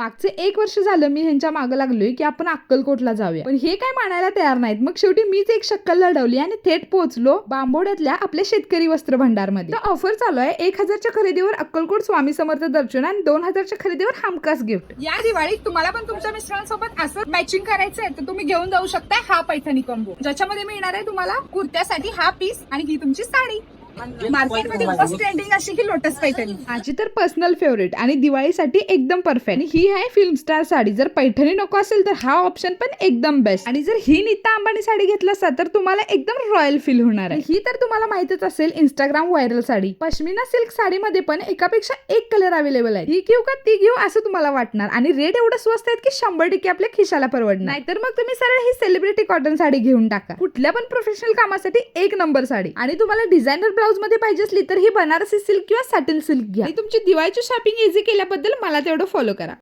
मागचे एक वर्ष झालं मी ह्यांच्या मागं लागलोय की आपण अक्कलकोटला जाऊया. पण हे काय मानायला तयार नाहीत. मग शेवटी मीच एक शक्कल लढवली आणि थेट पोहोचलो बांबोड्यातल्या आपल्या शेतकरी वस्त्र भंडारमध्ये ऑफर चालू आहे. एक हजारच्या खरेदीवर अक्कलकोट स्वामी समर्थ दर्शन आणि दोन हजारच्या खरेदीवर हमखास गिफ्ट या दिवाळीत तुम्हाला पण तुमच्या मिस्टरांसोबत असं मॅचिंग करायचंय तर तुम्ही घेऊन जाऊ शकता हा पैठणी कॉम्बो ज्याच्यामध्ये मिळणार आहे तुम्हाला कुर्त्यासाठी हा पीस आणि ही तुमची साडी. मार्केटमध्ये फर्स्ट ट्रेंडिंग अशी की लोटस पैठणी माझी तर पर्सनल फेवरेट आणि दिवाळीसाठी एकदम परफेक्ट ही आहे फिल्म स्टार साडी. जर पैठणी नको असेल तर हा ऑप्शन पण एकदम बेस्ट आणि जर ही नीता अंबानी साडी घेतला असता तर तुम्हाला एकदम रॉयल फील होणार आहे. ही तर तुम्हाला माहितच असेल Instagram viral sari. Pashmina silk साडीमध्ये पण एकापेक्षा एक कलर अवेलेबल आहे. ही घेऊ का ती घेऊ असं तुम्हाला वाटणार. आणि रेट एवढं स्वस्त आहेत की शंभर टक्के आपल्या खिशाला परवडणार. नाहीतर मग तुम्ही सरळ ही सेलिब्रिटी कॉटन साडी घेऊन टाका. कुठल्या पण प्रोफेशनल कामासाठी एक नंबर साडी. आणि तुम्हाला डिझायनर ब्लाऊज मध्ये पाहिजे असली तर ही बनारसी सिल्क किंवा सॅटिल सिल्क घ्या. तुमची दिवाळीची शॉपिंग इझी केल्याबद्दल मला तेवढं फॉलो करा.